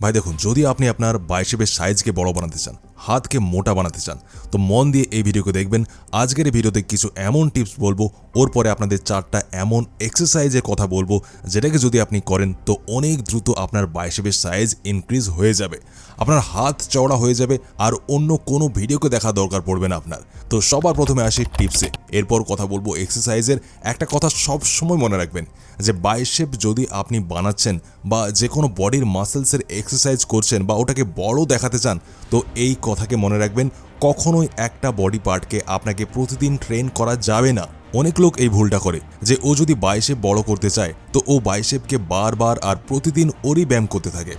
ভাই দেখুন যদি আপনি আপনার বাইশেপের সাইজকে বড় বানাতে চান হাতকে মোটা বানাতে চান। তো মন দিয়ে এই ভিডিওকে দেখবেন। আজকের এই ভিডিওতে কিছু এমন টিপস বলব, ওর পরে আপনাদের চারটা এমন এক্সারসাইজের কথা বলব, যেটাকে যদি আপনি করেন, তো অনেক দ্রুত আপনার বাইশেপের সাইজ ইনক্রিজ হয়ে যাবে। আপনার হাত চওড়া হয়ে যাবে, আর অন্য কোনো ভিডিওকে দেখা দরকার পড়বে না আপনার। তো সবার প্রথমে আসি টিপসে এরপর কথা বলব এক্সারসাইজের একটা কথা সব সময় মনে রাখবেন, যে বাইশেপ যদি আপনি বানাচ্ছেন, বা যে কোনো বডির মাসেলসের এক্সারসাইজ করছেন, বা ওটাকে বড় দেখাতে চান, তো এই কথাকে মনে রাখবেন, কখনোই একটা বডি পার্টকে আপনাকে প্রতিদিন ট্রেন করা যাবে না। অনেক লোক এই ভুলটা করে, যে ও যদি বাইশেপ বড় করতে চায়, তো ও বাইশেপকে বারবার আর প্রতিদিন ওরই ব্যায়াম করতে থাকে।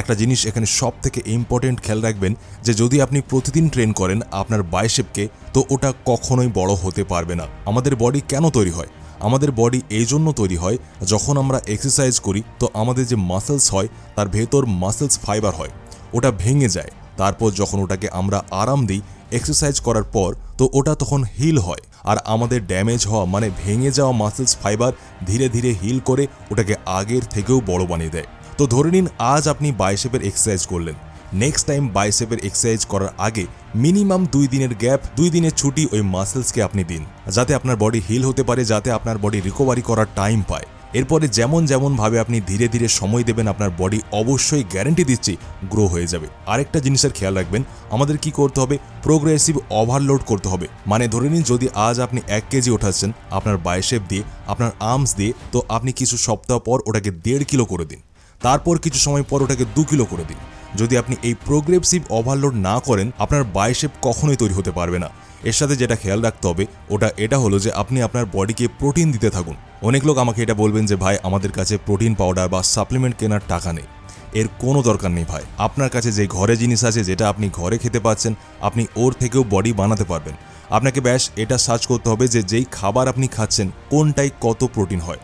একটা জিনিস এখানে সব থেকে ইম্পর্টেন্ট খেয়াল রাখবেন, যে যদি আপনি প্রতিদিন ট্রেন করেন আপনার বাইশেপকে, তো ওটা কখনোই বড় হতে পারবে না। আমাদের বডি কেন তৈরি হয়? আমাদের বডি এই জন্য তৈরি হয়, যখন আমরা এক্সারসাইজ করি, তো আমাদের যে মাসেলস হয়, তার ভেতর মাসেলস ফাইবার হয়, ওটা ভেঙে যায়। তারপর যখন ওটাকে আমরা আরাম দিই এক্সারসাইজ করার পর, তো ওটা তখন হিল হয়। আর আমাদের ড্যামেজ হওয়া মানে ভেঙে যাওয়া মাসেলস ফাইবার ধীরে ধীরে হিল করে ওটাকে আগের থেকেও বড় বানিয়ে দেয়। তো ধরে নিন, আজ আপনি বাইসেপের এক্সারসাইজ করলেন। নেক্সট টাইম বাইসেপের এক্সারসাইজ করার আগে মিনিমাম দুই দিনের গ্যাপ দুই দিনের ছুটি ওই মাসেলসকে আপনি দিন। যাতে আপনার বডি হিল হতে পারে, যাতে আপনার বডি রিকভারি করার টাইম পায়। এরপরে যেমন যেমনভাবে আপনি ধীরে ধীরে সময় দেবেন, আপনার বডি অবশ্যই গ্যারেন্টি দিচ্ছি গ্রো হয়ে যাবে। আরেকটা জিনিসের খেয়াল রাখবেন, আমাদের কি করতে হবে? প্রোগ্রেসিভ ওভারলোড করতে হবে। মানে ধরে নিন যদি আজ আপনি এক কেজি ওঠাচ্ছেন, আপনার বাইশেপ দিয়ে, আপনার আর্মস দিয়ে, তো আপনি কিছু সপ্তাহ পর ওটাকে দেড় কিলো করে দিন। তারপর কিছু সময় পর ওটাকে দু কিলো করে দিন। যদি আপনি এই প্রোগ্রেসিভ ওভারলোড না করেন, আপনার বাইশেপ কখনোই তৈরি হতে পারবে না। এর সাথে যেটা খেয়াল রাখতে হবে, ওটা, এটা হলো যে আপনি আপনার বডিকে প্রোটিন দিতে থাকুন। অনেক লোক আমাকে এটা বলবেন যে, ভাই, আমাদের কাছে প্রোটিন পাউডার বা সাপ্লিমেন্ট কেনার টাকা নেই। এর কোনো দরকার নেই, ভাই। আপনার কাছে যে ঘরে জিনিস আছে, যেটা আপনি ঘরে খেতে পাচ্ছেন, আপনি ওর থেকেও বডি বানাতে পারবেন। আপনাকে ব্যাস এটা সার্চ করতে হবে যে, যেই খাবার আপনি খাচ্ছেন কোনটাই কত প্রোটিন হয়।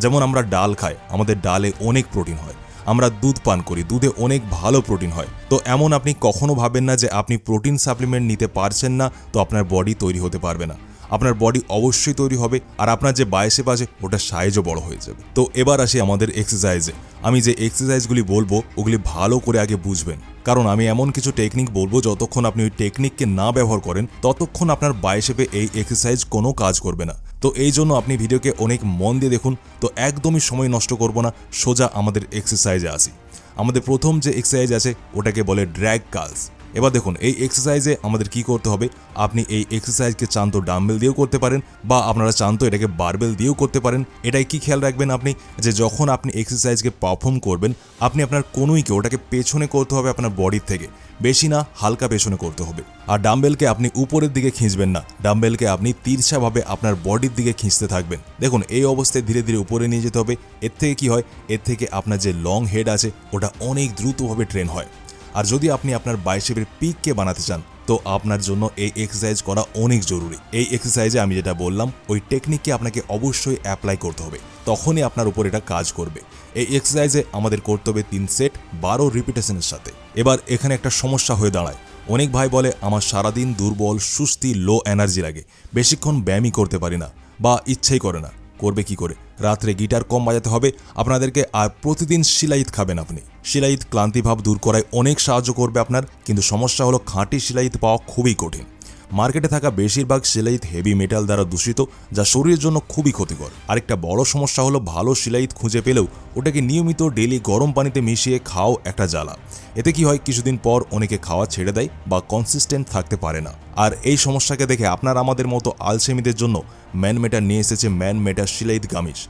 যেমন আমরা ডাল খাই, আমাদের ডালে অনেক প্রোটিন হয়। আমরা দুধ পান করি। দুধে অনেক ভালো প্রোটিন হয়। তো এমন আপনি কখনো ভাবেন না যে আপনি প্রোটিন সাপ্লিমেন্ট নিতে পারছেন না, তো আপনার বডি তৈরি হতে পারবে না। আপনার বডি অবশ্যই তৈরি হবে আর আপনার যে বায়সেপ আছে, ওটা সাইজও বড় হয়ে যাবে। তো এবার আসি আমাদের এক্সারসাইজে আমি যে এক্সারসাইজগুলি বলব, ওগুলি ভালো করে আগে বুঝবেন। কারণ আমি এমন কিছু টেকনিক বলব, যতক্ষণ আপনি ওই টেকনিককে না ব্যবহার করেন, ততক্ষণ আপনার বায়সেপে এই এক্সারসাইজ কোনো কাজ করবে না। তো এই জন্য আপনি ভিডিওকে অনেক মন দিয়ে দেখুন, তো একদমই সময় নষ্ট করব না, সোজা আমাদের এক্সারসাইজে আসি আমাদের প্রথম যে এক্সারসাইজ আছে, ওটাকে বলে ড্র্যাগ কালস এবার দেখুন, এই এক্সারসাইজে আমাদের কি করতে হবে? আপনি এই এক্সারসাইজকে চান তো ডাম্বেল দিয়েও করতে পারেন বা আপনারা চান তো এটাকে বারবেল দিয়েও করতে পারেন। এটাই কি খেয়াল রাখবেন আপনি? যে যখন আপনি এক্সারসাইজকে পারফর্ম করবেন, আপনি আপনার কোনোইকে ওটাকে পেছনে করতে হবে আপনার বডির থেকে। বেশি না, হালকা পেছনে করতে হবে। আর ডাম্বেলকে আপনি উপরের দিকে খিঁচবেন না। ডাম্বেলকে আপনি তিরছাভাবে আপনার বডির দিকে খিঁচতে থাকবেন। দেখুন, এই অবস্থায় ধীরে ধীরে উপরে নিয়ে যেতে হবে। এর থেকে কি হয়? এর থেকে আপনার যে লং হেড আছে, ওটা অনেক দ্রুতভাবে ট্রেন হয়। আর যদি আপনি আপনার বাইশেপের পিককে বানাতে চান, তো আপনার জন্য এই এক্সারসাইজ করা অনেক জরুরি। এই এক্সারসাইজে আমি যেটা বললাম, ওই টেকনিককে আপনাকে অবশ্যই অ্যাপ্লাই করতে হবে। তখনই আপনার উপর এটা কাজ করবে। এই এক্সারসাইজে আমাদের করতে হবে তিন সেট বারো রিপিটেশনের সাথে। এবার এখানে একটা সমস্যা হয়ে দাঁড়ায়। অনেক ভাই বলে, আমার সারাদিন দুর্বল, সুস্থি লো এনার্জি লাগে। বেশিক্ষণ ব্যায়ামই করতে পারি না বা ইচ্ছেই করে না। করবে কি করে? রাত্রে গিটার কম বাজাতে হবে। আপনাদেরকে আর প্রতিদিন শিলাইত খাবেন আপনি। শিলাইত ক্লান্তিভাব দূর করায় অনেক সাহায্য করবে আপনার, কিন্তু সমস্যা হলো খাঁটি শিলাইত পাওয়া খুবই কঠিন। মার্কেটে থাকা বেশিরভাগ শিলাইত হেভি মেটাল দ্বারা দূষিত, যা শরীরের জন্য খুবই ক্ষতিকর। আরেকটা বড় সমস্যা হলো ভালো শিলাইত খুঁজে পেলেও ওটাকে নিয়মিত ডেলি গরম পানিতে মিশিয়ে খাও একটা জ্বালা। এতে কি হয়, কিছুদিন পর অনেকে খাওয়া ছেড়ে দেয় বা কনসিস্টেন্ট থাকতে পারে না। আর এই সমস্যাকে দেখে আপনার আমাদের মতো আলসেমিদের জন্য ম্যান মেটার নিয়ে এসেছে ম্যান মেটার শিলাইত গামিশ।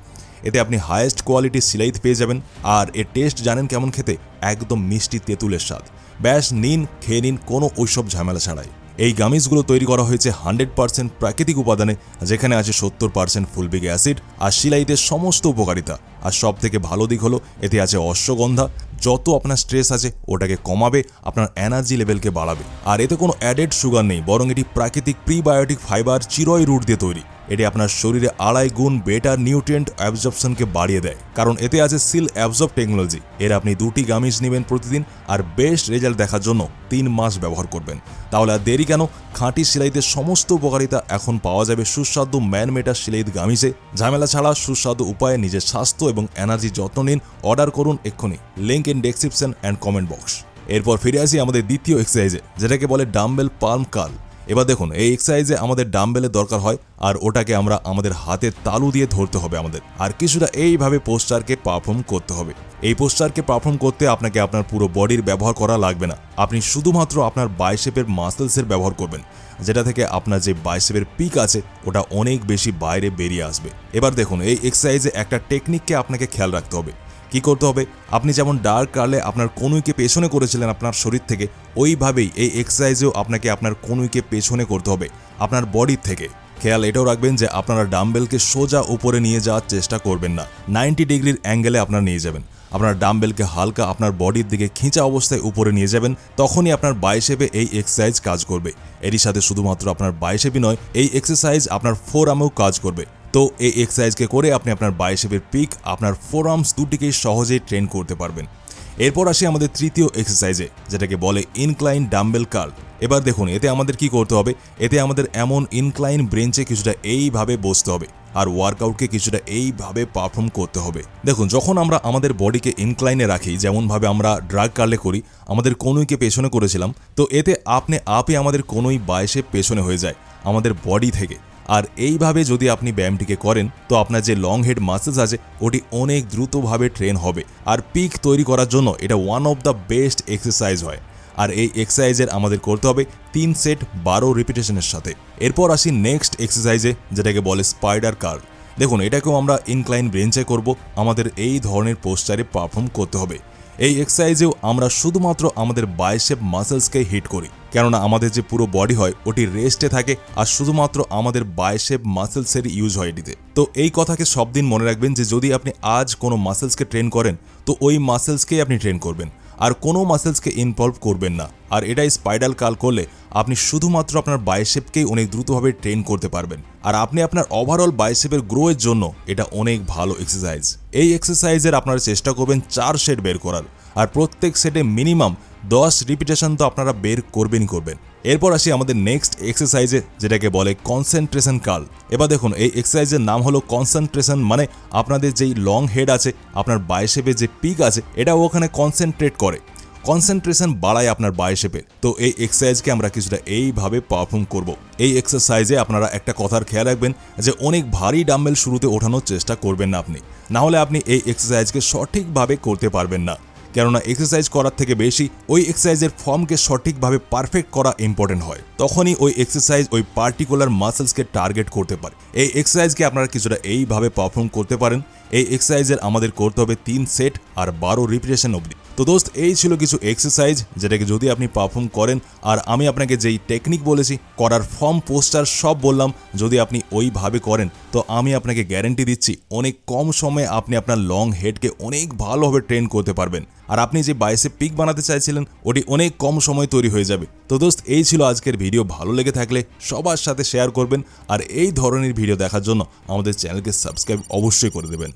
এতে আপনি হায়েস্ট কোয়ালিটির সিলাইত পেয়ে যাবেন। আর এর টেস্ট জানেন কেমন খেতে? একদম মিষ্টি তেঁতুলের স্বাদ। ব্যাস, নিন, খেয়ে নিন, কোনো ওইসব ঝামেলা ছাড়াই। এই গামিজগুলো তৈরি করা হয়েছে হান্ড্রেড পার্সেন্ট প্রাকৃতিক উপাদানে, যেখানে আছে সত্তর পার্সেন্ট ফুলবিক অ্যাসিড আর শিলাইতের সমস্ত উপকারিতা। আর সব থেকে ভালো দিক হলো, এতে আছে অশ্বগন্ধা। যত আপনার স্ট্রেস আছে, ওটাকে কমাবে, আপনার এনার্জি লেভেলকে বাড়াবে। আর এতে কোনো অ্যাডেড সুগার নেই, বরং এটি প্রাকৃতিক প্রিবায়োটিক ফাইবার চিরয় রুট দিয়ে তৈরি। এটি আপনার শরীরে আড়াই গুণ বেটার নিউট্রিয়েন্ট অ্যাবজর্পশনকে বাড়িয়ে দেয়। কারণ এতে আছে সিল অ্যাবজর্ব টেকনোলজি এর আপনি দুটি গামিজ নেবেন প্রতিদিন আর বেস্ট রেজাল্ট দেখার জন্য তিন মাস ব্যবহার করবেন। তাহলে আর দেরি কেন? খাঁটি সেলাইতে সমস্ত উপকারিতা এখন পাওয়া যাবে সুস্বাদু ম্যান মেটার সেলাইত গামিজে। ঝামেলা ছাড়া সুস্বাদু উপায়ে নিজের স্বাস্থ্য এবং এনার্জি যত্ন নিন। অর্ডার করুন এক্ষুনি। Link in description and comment box এরপর ফিরে আসি আমাদের দ্বিতীয় এক্সারসাইজে যেটাকে বলে ডাম্বেল পালম কাল এবার দেখুন, এই এক্সারসাইজে আমাদের ডাম্বেলের দরকার হয়, আর ওটাকে আমরা আমাদের হাতের তালু দিয়ে ধরতে হবে আমাদের। আর কিছুটা এইভাবে পোস্টারকে পারফর্ম করতে হবে। এই পোস্টারকে পারফর্ম করতে আপনাকে আপনার পুরো বডির ব্যবহার করা লাগবে না। আপনি শুধুমাত্র আপনার বাইশেপের মাসেলসের ব্যবহার করবেন, যেটা থেকে আপনার যে বাইসেপের পিক আছে, ওটা অনেক বেশি বাইরে বেরিয়ে আসবে। এবার দেখুন, এই এক্সারসাইজে একটা টেকনিককে আপনাকে খেয়াল রাখতে হবে। কি করতে হবে? আপনি যেমন ডার্ক কার্লে আপনার কনুইকে পেছনে করেছিলেন আপনার শরীর থেকে, ওইভাবেই এই এক্সারসাইজেও আপনাকে আপনার কনুইকে পেছনে করতে হবে, আপনার বডির থেকে। খেয়াল এটাও রাখবেন যে আপনারা ডাম্বেলকে সোজা উপরে নিয়ে যাওয়ার চেষ্টা করবেন না নাইনটি ডিগ্রির অ্যাঙ্গেলে আপনারা নিয়ে যাবেন। আপনার ডাম্বেলকে হালকা আপনার বডির দিকে খিঁচা অবস্থায় উপরে নিয়ে যাবেন, তখনই আপনার বাইশেপে এই এক্সারসাইজ কাজ করবে। এরই সাথে শুধুমাত্র আপনার বাইশেপই নয়, এই এক্সারসাইজ আপনার ফোর আমেও কাজ করবে। তো এই এক্সারসাইজকে করে আপনি আপনার বাইশেপের পিক আপনার ফোর আর্মস দুটিকেই সহজেই ট্রেন করতে পারবেন। এরপর আসি আমাদের তৃতীয় এক্সারসাইজে যেটাকে বলে ইনক্লাইন ডাম্বেল কার্ল এবার দেখুন, এতে আমাদের কি করতে হবে? এতে আমাদের এমন ইনক্লাইন ব্রেঞ্চে কিছুটা এইভাবে বসতে হবে, আর ওয়ার্কআউটকে কিছুটা এইভাবে পারফর্ম করতে হবে। দেখুন, যখন আমরা আমাদের বডিকে ইনক্লাইনে রাখি, যেমনভাবে আমরা ড্রাগ কার্লে করি, আমাদের কনুইকে পেছনে করেছিলাম, তো এতে আপনি আপে আমাদের কনুই বায়সে পেছনে হয়ে যায়, আমাদের বডি থেকে। আর এইভাবে যদি আপনি ব্যায়ামটিকে করেন, তো আপনার যে লং হেড মাসেলস আছে, ওটি অনেক দ্রুতভাবে ট্রেন হবে। আর পিক তৈরি করার জন্য এটা one of the best exercise হয়। আর এই এক্সারসাইজের আমাদের করতে হবে তিন সেট বারো রিপিটেশনের সাথে। এরপর আসি নেক্সট এক্সারসাইজে যেটাকে বলে স্পাইডার কার দেখুন, এটাকেও আমরা ইনক্লাইন ব্রেঞ্চে করব। আমাদের এই ধরনের পোস্টারে পারফর্ম করতে হবে। এই এক্সারসাইজেও আমরা শুধুমাত্র আমাদের বাইসেপ মাসেলসকে হিট করি। কেননা আমাদের যে পুরো বডি হয়, ওটি রেস্টে থাকে আর শুধুমাত্র আমাদের বাইসেপ মাসেলসের ইউজ হয় এটিতে। তো এই কথাকে সব দিন মনে রাখবেন যে যদি আপনি আজ কোনো মাসেলসকে ট্রেন করেন, তো ওই মাসেলসকেই আপনি ট্রেন করবেন। আর কোনো মাসেলসকে ইনভলভ করবেন না। আর এটাই স্পাইডাল কাল করলে আপনি শুধুমাত্র আপনার বাইসেপকেই অনেক দ্রুতভাবে ট্রেন করতে পারবেন। আর আপনি আপনার ওভারঅল বাইসেপের গ্রোয়ের জন্য এটা অনেক ভালো এক্সারসাইজ এই এক্সারসাইজের আপনারা চেষ্টা করবেন চার সেট বের করার। আর প্রত্যেক সেটে মিনিমাম দশ রিপিটেশন তো আপনারা বের করবেনই করবেন। এরপর আসি আমাদের নেক্সট এক্সারসাইজে যেটাকে বলে কনসেন্ট্রেশন কাল এবার দেখুন, এই এক্সারসাইজের নাম হলো কনসেন্ট্রেশন মানে আপনাদের যেই লং হেড আছে, আপনার বাইশেপে যে পিক আছে এটা ওখানে কনসেন্ট্রেট করে। কনসেন্ট্রেশন বাড়ায় আপনার বায়োশেপের তো এই এক্সারসাইজকে আমরা কিছুটা এইভাবে পারফর্ম করব। এই এক্সারসাইজে আপনারা একটা কথার খেয়াল রাখবেন, যে অনেক ভারী ডাম্বেল শুরুতে ওঠানোর চেষ্টা করবেন না আপনি। না হলে আপনি এই এক্সারসাইজকে সঠিকভাবে করতে পারবেন না। কেননা এক্সারসাইজ করার থেকে বেশি ওই এক্সারসাইজের ফর্মকে সঠিকভাবে পারফেক্ট করা ইম্পর্টেন্ট হয়। তখনই ওই এক্সারসাইজ ওই পার্টিকুলার মাসেলসকে টার্গেট করতে পারে। এই এক্সারসাইজকে আপনারা কিছুটা এইভাবে পারফর্ম করতে পারেন। এই এক্সারসাইজের আমাদের করতে হবে তিন সেট আর বারো রিপিটেশন অবধি। তো দোস্ত, এই ছিল কিছু এক্সারসাইজ যেটাকে যদি আপনি পারফর্ম করেন, আর আমি আপনাকে যেই টেকনিক বলেছি, করার ফর্ম পোস্টার সব বললাম, যদি আপনি ওইভাবে করেন, তো আমি আপনাকে গ্যারেন্টি দিচ্ছি, অনেক কম সময়ে আপনি আপনার লং হেডকে অনেক ভালোভাবে ট্রেন করতে পারবেন। আর আপনি যে বাইসে পিক বানাতে চাইছিলেন, ওটি অনেক কম সময় তৈরি হয়ে যাবে। তো দোস্ত, এই ছিল আজকের ভিডিও ভালো লেগে থাকলে সবার সাথে শেয়ার করবেন, আর এই ধরনের ভিডিও দেখার জন্য আমাদের চ্যানেলকে সাবস্ক্রাইব অবশ্যই করে দেবেন।